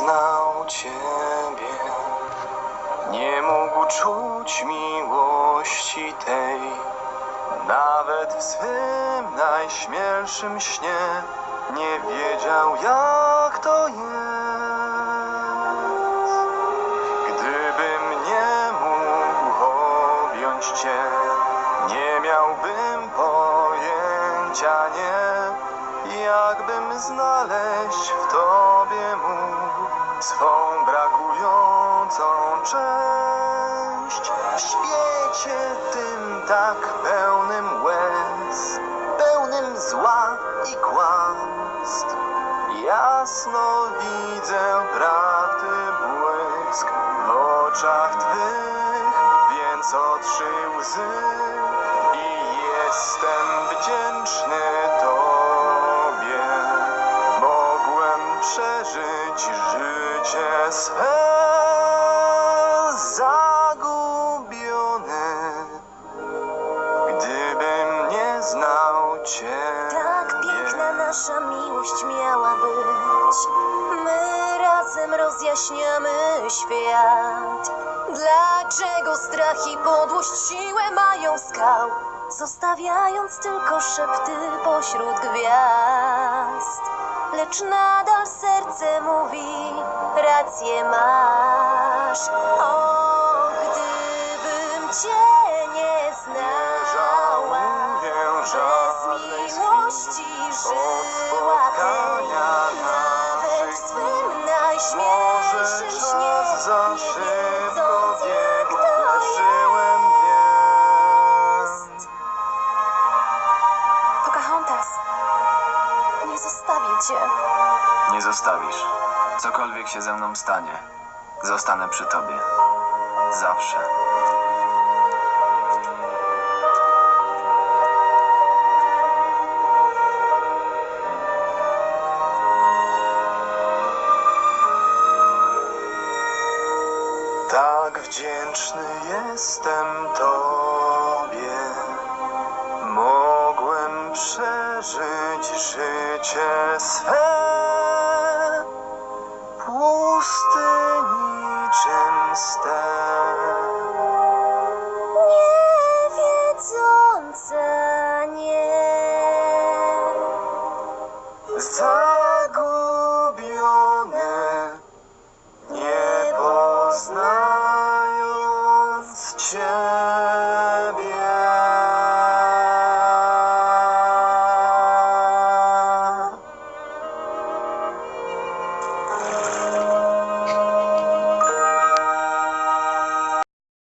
znał Ciebie, nie mógł czuć miłości tej, nawet w swym najśmielszym śnie nie wiedział, jak to jest. Gdybym nie mógł objąć Cię, nie miałbym pojęcia, nie, jakbym znaleźć w Tobie mógł swą brakującą część. W świecie tym tak pełnym łez, pełnym zła i kłamstw, jasno widzę prawdy błysk w oczach Twych, więc otrzyj łzy i jestem wdzięczny przeżyć życie swe zagubione, gdybym nie znał Cię. Tak piękna nasza miłość miała być. My razem rozjaśniamy świat. Dlaczego strach i podłość siłę mają skał, zostawiając tylko szepty pośród gwiazd? Lecz nadal serce mówi, rację masz. O, gdybym cię nie znała. Bez miłości żyła nawet Może najśmielszym śnie, cię. Nie zostawisz. Cokolwiek się ze mną stanie, zostanę przy tobie. Zawsze. Tak wdzięczny jestem Tobie. przeżyć życie swe. Pusty niczym stel. Nie wiedzące nie. Zagubione nie pozna.